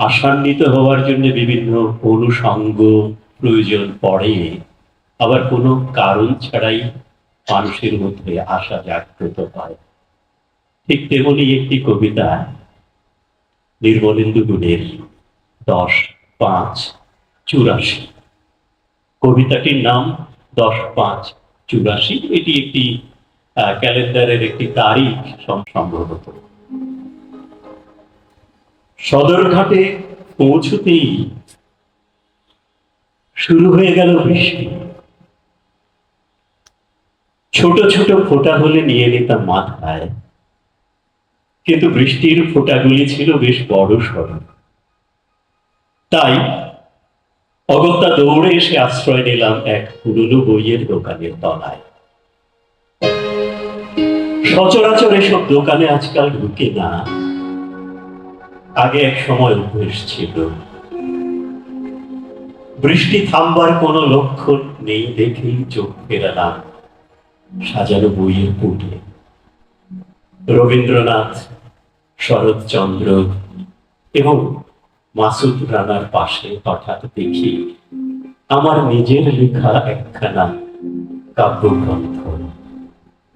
আশান্বিত হওয়ার জন্য বিভিন্ন অনুষঙ্গ প্রয়োজন পড়ে। আবার কোনো কারণ ছাড়াই মানুষের মধ্যে আশা জাগ্রত হয়। ঠিক তেমনি একটি কবিতা নির্মলেন্দু গুণের দশ পাঁচ চুরাশি। কবিতাটির নাম দশ পাঁচ চুরাশি। এটি একটি ক্যালেন্ডারের একটি তারিখ সম- সম্ভবত। সদরঘাটে পৌঁছতেই শুরু হয়ে গেল বৃষ্টি। ছোট ছোট ফোঁটা হলে নিয়ে নিতাম মাথায়। কিন্তু বৃষ্টির ফোঁটাগুলি ছিল বেশ বড় সড়। তাই অগত্যা দৌড়ে এসে আশ্রয় নিলাম এক পুরনো বইয়ের দোকানের তলায়। সচরাচর এসব দোকানে আজকাল ঢুকে না। আগে এক সময় অভ্যেস ছিল। বৃষ্টি থামবার কোনো লক্ষণ নেই দেখেই চোখ ফেরালাম সাজানো বইয়ের পুটে রবীন্দ্রনাথ, শরৎচন্দ্র এবং মাসুদ রানার পাশে হঠাৎ দেখি আমার নিজের লেখা একখানা কাব্যগ্রন্থ,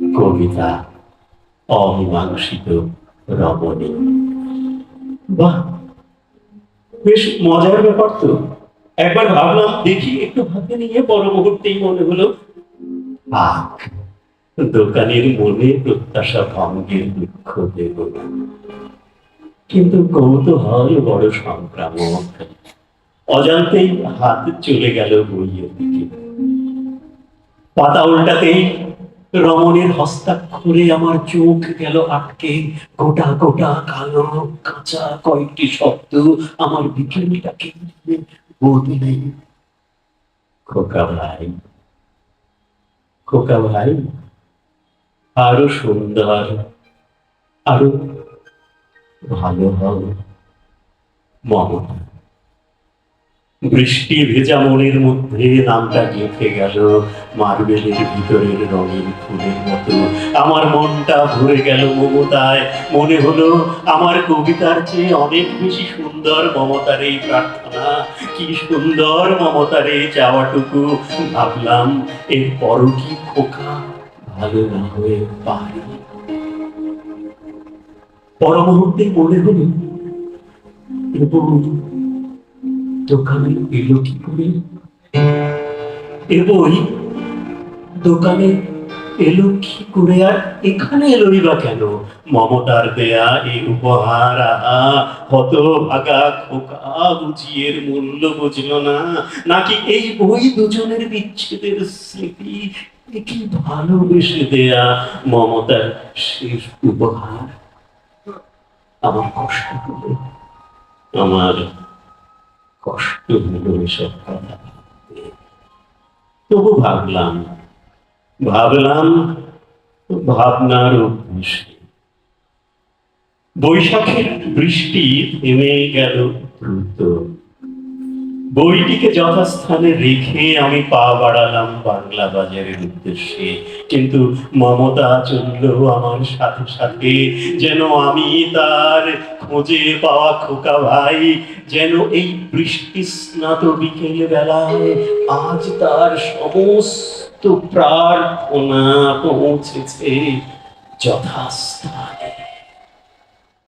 কবিতা, অমীমাংসিত রমণী। বাহ, বেশ মজার ব্যাপার তো। একবার ভাবলাম, দেখি একটু হাতে নিয়ে পর মুহূর্তেই মনে হলো দোকানের মনে প্রত্যাশা ভঙ্গের দুঃখ দেব। কিন্তু কৌতূহল বড় সংক্রামক। অজান্তেই হাত চলে গেল বইয়ের দিকে। পাতা উল্টাতেই রমণের হস্তাক্ষরে আমার চোখ গেল আটকে। গোটা গোটা কালো, কাঁচা কয়েকটি শব্দ আমার বিকেলটাকে বদলে খোকা ভাই খোকা ভাই, আরও সুন্দর, আরও ভালো হও মমতা বৃষ্টি ভেজা মনের মধ্যে নামটা গেঁথে গেল। মার্বেলের ভিতরের রঙিন ফুলের মতো। আমার মনটা ভরে গেল মমতায়। মনে হলো আমার কবিতার চেয়ে অনেক বেশি সুন্দর মমতার এই প্রার্থনা। কি সুন্দর মমতার এই চাওয়াটুকু। ভাবলাম এর পর কি খোকা ভালো না হয়ে পারি? পর মুহূর্তে মনে হলো দোকানে এলো কি করে? এ বই দোকানে এলো কি করে আর এখানে এলোই বা কেন? মমতার দেয়া এই উপহার হত ভাগা খোকা, বুঝিয়ের মূল্য বুঝল না। নাকি এই বই দুজনের বিচ্ছেদের স্মৃতি কি ভালোবেসে দেয়া মমতার শেষ উপহার? আমার কষ্ট হলো, আমার কষ্ট হলো এসব তবু ভাবলাম ভাবলাম ভাবনার অভ্যেসে। বৈশাখের বৃষ্টি থেমে গেল দ্রুত। বইটিকে যথাস্থানে রেখে আমি পা বাড়ালাম বাংলা বাজারের উদ্দেশ্যে। কিন্তু মমতা চলল আমার সাথে সাথে, যেন আমি তার খোঁজে পাওয়া খোকা ভাই, যেন এই বৃষ্টি স্নাত বিকেল বেলায় আজ তার সমস্ত প্রার্থনা পৌঁছেছে যথাস্থানে।